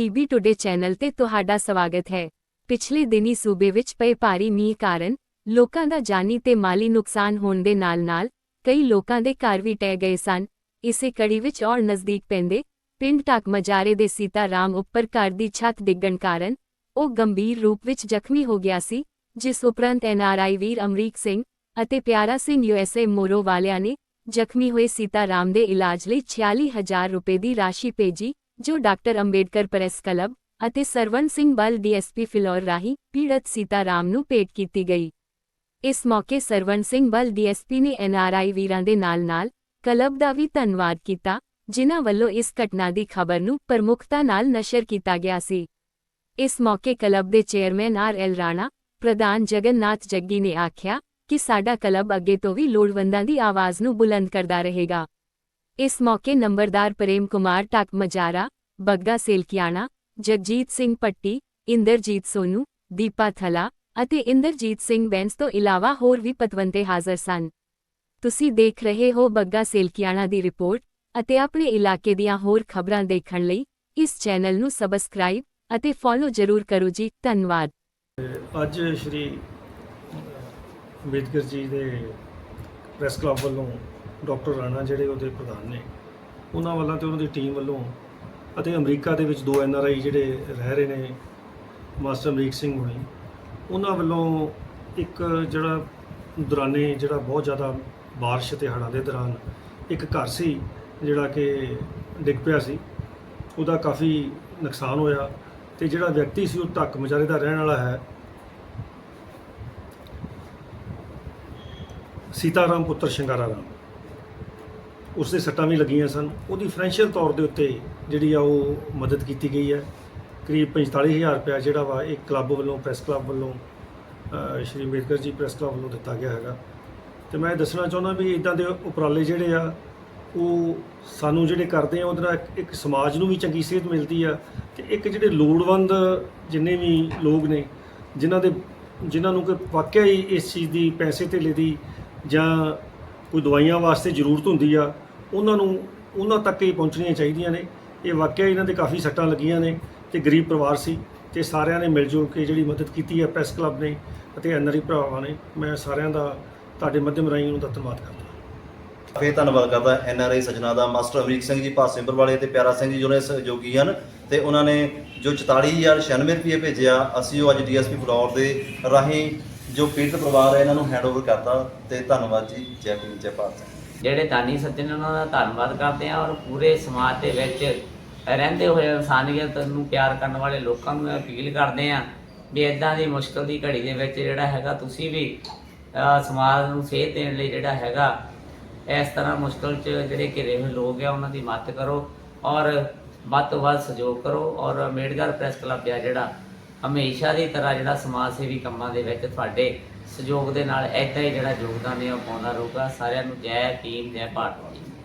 PB today channel ਤੇ ਤੁਹਾਡਾ ਸਵਾਗਤ ਹੈ। ਪਿਛਲੇ ਦਿਨੀ ਸੂਬੇ ਵਿੱਚ ਪਏ ਭਾਰੀ ਮੀਂਹ ਕਾਰਨ ਲੋਕਾਂ ਦਾ ਜਾਨੀ ਤੇ ਮਾਲੀ ਨੁਕਸਾਨ ਹੋਣ ਦੇ ਨਾਲ-ਨਾਲ ਕਈ ਲੋਕਾਂ ਦੇ ਘਰ ਵੀ ਟਹਿ ਗਏ ਸਨ। ਇਸੇ ਕੜੀ ਵਿੱਚ ਔਰ ਨਜ਼ਦੀਕ ਪੈਂਦੇ ਪਿੰਡ ਟਾਕ ਮਜਾਰੇ ਦੇ ਸੀਤਾ ਰਾਮ ਉੱਪਰ ਘਰ ਦੀ ਛੱਤ ਡਿੱਗਣ ਕਾਰਨ ਉਹ ਗੰਭੀਰ ਰੂਪ ਵਿੱਚ ਜ਼ਖਮੀ ਹੋ ਗਿਆ ਸੀ, ਜਿਸ ਉਪਰੰਤ ਐਨਆਰਆਈ ਵੀਰ ਅਮਰੀਕ ਸਿੰਘ ਅਤੇ ਪਿਆਰਾ ਸਿੰਘ ਯੂਐਸਏ ਮੋਰੋ ਵਾਲਿਆਂ ਨੇ ਜ਼ਖਮੀ ਹੋਏ ਸੀਤਾ ਰਾਮ ਦੇ ਇਲਾਜ ਲਈ 46000 ਰੁਪਏ ਦੀ ਰਾਸ਼ੀ ਭੇਜੀ ਜੋ ਡਾਕਟਰ ਅੰਬੇਡਕਰ ਪ੍ਰੈਸ ਕਲੱਬ ਅਤੇ ਸਰਵਨ ਸਿੰਘ ਬਲ ਡੀਐਸਪੀ ਫਿਲੌਰ ਰਾਹੀਂ ਪੀੜਤ ਸੀਤਾ ਰਾਮ ਨੂੰ ਭੇਟ ਕੀਤੀ ਗਈ। ਇਸ ਮੌਕੇ ਸਰਵਨ ਸਿੰਘ ਬਲ ਡੀਐਸਪੀ ਨੇ ਐਨਆਰਆਈ ਵੀਰਾਂ ਦੇ ਨਾਲ-ਨਾਲ ਕਲੱਬ ਦਾ ਵੀ ਧੰਨਵਾਦ ਕੀਤਾ, ਜਿਨ੍ਹਾਂ ਵੱਲੋਂ ਇਸ ਘਟਨਾ ਦੀ ਖਬਰ ਨੂੰ ਪ੍ਰਮੁਖਤਾ ਨਾਲ ਨਸ਼ਰ ਕੀਤਾ ਗਿਆ ਸੀ। ਇਸ ਮੌਕੇ ਕਲੱਬ ਦੇ ਚੇਅਰਮੈਨ ਆਰ ਐਲ ਰਾਣਾ, ਪ੍ਰਧਾਨ ਜਗਨਨਾਥ ਜੱਗੀ ਨੇ ਆਖਿਆ ਕਿ ਸਾਡਾ ਕਲੱਬ ਅੱਗੇ ਤੋਂ ਵੀ ਲੋੜਵੰਦਾਂ ਦੀ ਆਵਾਜ਼ ਨੂੰ ਬੁਲੰਦ ਕਰਦਾ ਰਹੇਗਾ। ਇਸ ਮੌਕੇ ਨੰਬਰਦਾਰ ਪ੍ਰੇਮ ਕੁਮਾਰ ਟੱਕ ਮਜਾਰਾ, ਬੱਗਾ ਸੇਲਕਿਆਣਾ, ਜਗਜੀਤ ਸਿੰਘ ਪੱਟੀ ਇੰਦਰਜੀਤ ਸੋਨੂ, ਦੀਪਾ ਥਲਾ ਅਤੇ ਇੰਦਰਜੀਤ ਸਿੰਘ ਬੈਂਸ ਤੋਂ ਇਲਾਵਾ ਹੋਰ ਵੀ ਪਤਵੰਤੇ ਹਾਜ਼ਰ ਸਨ। ਤੁਸੀਂ ਦੇਖ ਰਹੇ ਹੋ ਬੱਗਾ ਸੇਲਕਿਆਣਾ ਦੀ ਰਿਪੋਰਟ ਅਤੇ ਆਪਣੇ ਇਲਾਕੇ ਦੀਆਂ ਹੋਰ ਖਬਰਾਂ ਦੇਖਣ ਲਈ ਇਸ ਚੈਨਲ ਨੂੰ ਸਬਸਕ੍ਰਾਈਬ ਅਤੇ ਫੋਲੋ ਜ਼ਰੂਰ ਕਰੋ ਜੀ, ਧੰਨਵਾਦ। ਅੱਜ ਸ਼੍ਰੀ ਅੰਬੇਦਕਰ ਜੀ ਦੇ ਪ੍ਰੈਸ ਕਲੱਬ ਵੱਲੋਂ ਡਾਕਟਰ ਰਾਣਾ ਜਿਹੜੇ ਉਹਦੇ ਪ੍ਰਧਾਨ ਨੇ, ਉਹਨਾਂ ਵੱਲੋਂ ਤੇ ਉਹਨਾਂ ਦੀ ਟੀਮ ਵੱਲੋਂ ਅਤੇ ਅਮਰੀਕਾ ਦੇ ਵਿੱਚ ਦੋ ਐਨ ਆਰ ਆਈ ਜਿਹੜੇ ਰਹਿ ਰਹੇ ਨੇ, ਮਾਸਟਰ ਅਮਰੀਕ ਸਿੰਘ ਹੋਣੀ, ਉਹਨਾਂ ਵੱਲੋਂ ਇੱਕ ਜਿਹੜਾ ਦੌਰਾਨੇ ਜਿਹੜਾ ਬਹੁਤ ਜ਼ਿਆਦਾ ਬਾਰਿਸ਼ ਤੇ ਹੜ੍ਹਾਂ ਦੇ ਦੌਰਾਨ ਇੱਕ ਘਰ ਸੀ ਜਿਹੜਾ ਕਿ ਡਿੱਗ ਪਿਆ ਸੀ, ਉਹਦਾ ਕਾਫੀ ਨੁਕਸਾਨ ਹੋਇਆ ਤੇ ਜਿਹੜਾ ਵਿਅਕਤੀ ਸੀ ਉਹ ਧੱਕ ਮਜਾਰੇ ਦਾ ਰਹਿਣ ਵਾਲਾ ਹੈ। ਸੀਤਾਰਾਮ ਪੁੱਤਰ ਸ਼ਿੰਗਾਰਾ ਰਾਮ ਉਸ ਦੇ ਸੱਟਾਂ ਵੀ ਲੱਗੀਆਂ ਸਨ। ਉਹਦੀ ਫਾਈਨੈਂਸ਼ੀਅਲ ਤੌਰ ਦੇ ਉੱਤੇ ਜਿਹੜੀ ਆ ਉਹ ਮਦਦ ਕੀਤੀ ਗਈ ਹੈ। ਕਰੀਬ 45000 ਰੁਪਇਆ ਜਿਹੜਾ ਵਾ ਇੱਕ ਕਲੱਬ ਵੱਲੋਂ ਪ੍ਰੈਸ ਕਲੱਬ ਵੱਲੋਂ ਸ਼੍ਰੀ ਅੰਬੇਦਕਰ ਜੀ ਪ੍ਰੈਸ ਕਲੱਬ ਵੱਲੋਂ ਦਿੱਤਾ ਗਿਆ ਹੈਗਾ। ਤੇ ਮੈਂ ਦੱਸਣਾ ਚਾਹੁੰਦਾ ਵੀ ਇਦਾਂ ਦੇ ਉਪਰਾਲੇ ਜਿਹੜੇ ਆ, ਉਹ ਸਾਨੂੰ ਜਿਹੜੇ ਕਰਦੇ ਆ, ਉਹਦੇ ਨਾਲ ਇੱਕ- ਸਮਾਜ ਨੂੰ ਵੀ ਚੰਗੀ ਸਿਹਤ ਮਿਲਦੀ ਆ ਤੇ ਇੱਕ ਜਿਹੜੇ ਲੋੜਵੰਦ ਜਿੰਨੇ ਵੀ ਲੋਕ ਨੇ, ਜਿਨ੍ਹਾਂ ਦੇ ਜਿਨ੍ਹਾਂ ਨੂੰ ਕਿ ਵਾਕਿਆ ਹੀ ਇਸ ਚੀਜ਼ ਦੀ ਪੈਸੇ ਧੇਲੇ ਦੀ ਜਾਂ ਕੋਈ ਦਵਾਈਆਂ ਵਾਸਤੇ ਜ਼ਰੂਰਤ ਹੁੰਦੀ ਆ, ਉਹਨਾਂ ਨੂੰ, ਉਹਨਾਂ ਤੱਕ ਹੀ ਪਹੁੰਚਣੀਆਂ ਚਾਹੀਦੀਆਂ ਨੇ। ਇਹ ਵਾਕਿਆ ਇਹਨਾਂ ਦੇ ਕਾਫੀ ਸੱਟਾਂ ਲੱਗੀਆਂ ਨੇ ਤੇ ਗਰੀਬ ਪਰਿਵਾਰ ਸੀ ਤੇ ਸਾਰਿਆਂ ਨੇ ਮਿਲ ਜੁਲ ਕੇ ਜਿਹੜੀ ਮਦਦ ਕੀਤੀ ਹੈ ਪ੍ਰੈਸ ਕਲੱਬ ਨੇ ਅਤੇ ਐਨਆਰਈ ਭਰਾਵਾਂ ਨੇ, ਮੈਂ ਸਾਰਿਆਂ ਦਾ, ਤੁਹਾਡੇ ਮਾਧਿਅਮ ਰਾਹੀਂ ਉਹਨਾਂ ਦਾ ਧੰਨਵਾਦ ਕਰਦਾ। ਫੇਰ ਧੰਨਵਾਦ ਕਰਦਾ ਐਨ ਆਰ ਆਈ ਸਜਣਾ ਦਾ, ਮਾਸਟਰ ਅਮਰੀਕ ਸਿੰਘ ਜੀ ਭਾਸਿੰਪੁਰ ਵਾਲੇ ਤੇ ਪਿਆਰਾ ਸਿੰਘ ਜੀ ਜਿਹੜੇ ਸਹਿਯੋਗੀ ਹਨ ਤੇ ਉਹਨਾਂ ਨੇ ਜੋ 44096 ਰੁਪਏ ਭੇਜਿਆ, ਅਸੀਂ ਉਹ ਅੱਜ ਡੀਐਸਪੀ ਫਲੋਰ ਦੇ ਰਾਹੀਂ ਜੋ ਪੀੜਤ ਪਰਿਵਾਰ ਹੈ, ਇਹਨਾਂ ਨੂੰ ਹੈਂਡਓਵਰ ਕਰਤਾ ਤੇ ਧੰਨਵਾਦ ਜੀ, ਜੈ ਭੀਮ, ਜੈ ਭਾਰਤ। ਜਿਹੜੇ ਦਾਨੀ ਸੱਜਣ ਨੇ ਉਹਨਾਂ ਦਾ ਧੰਨਵਾਦ ਕਰਦੇ ਹਾਂ ਔਰ ਪੂਰੇ ਸਮਾਜ ਦੇ ਵਿੱਚ ਰਹਿੰਦੇ ਹੋਏ ਇਨਸਾਨੀਅਤ ਨੂੰ ਪਿਆਰ ਕਰਨ ਵਾਲੇ ਲੋਕਾਂ ਨੂੰ ਅਪੀਲ ਕਰਦੇ ਹਾਂ ਵੀ ਇਦਾਂ ਦੀ ਮੁਸ਼ਕਲ ਦੀ ਘੜੀ ਦੇ ਵਿੱਚ ਜਿਹੜਾ ਹੈਗਾ ਤੁਸੀਂ ਵੀ ਸਮਾਜ ਨੂੰ ਸੇਧ ਦੇਣ ਲਈ ਜਿਹੜਾ ਹੈਗਾ, ਇਸ ਤਰ੍ਹਾਂ ਮੁਸ਼ਕਲ 'ਚ ਜਿਹੜੇ ਘਿਰੇ ਹੋਏ ਲੋਕ ਆ, ਉਹਨਾਂ ਦੀ ਮਦਦ ਕਰੋ ਔਰ ਵੱਧ ਤੋਂ ਵੱਧ ਸਹਿਯੋਗ ਕਰੋ ਔਰ ਅੰਬੇਡਕਰ ਪ੍ਰੈਸ ਕਲੱਬ ਆ ਜਿਹੜਾ ਹਮੇਸ਼ਾ ਦੀ ਤਰ੍ਹਾਂ ਜਿਹੜਾ ਸਮਾਜ ਸੇਵੀ ਕੰਮਾਂ ਦੇ ਵਿੱਚ ਤੁਹਾਡੇ ਸਹਿਯੋਗ ਦੇ ਨਾਲ ਏਦਾਂ ਹੀ ਜਿਹੜਾ ਯੋਗਦਾਨ ਹੈ ਉਹ ਪਾਉਂਦਾ ਰਹੂਗਾ। ਸਾਰਿਆਂ ਨੂੰ ਜੈ ਭੀਮ, ਜੈ ਭਾਰਤ।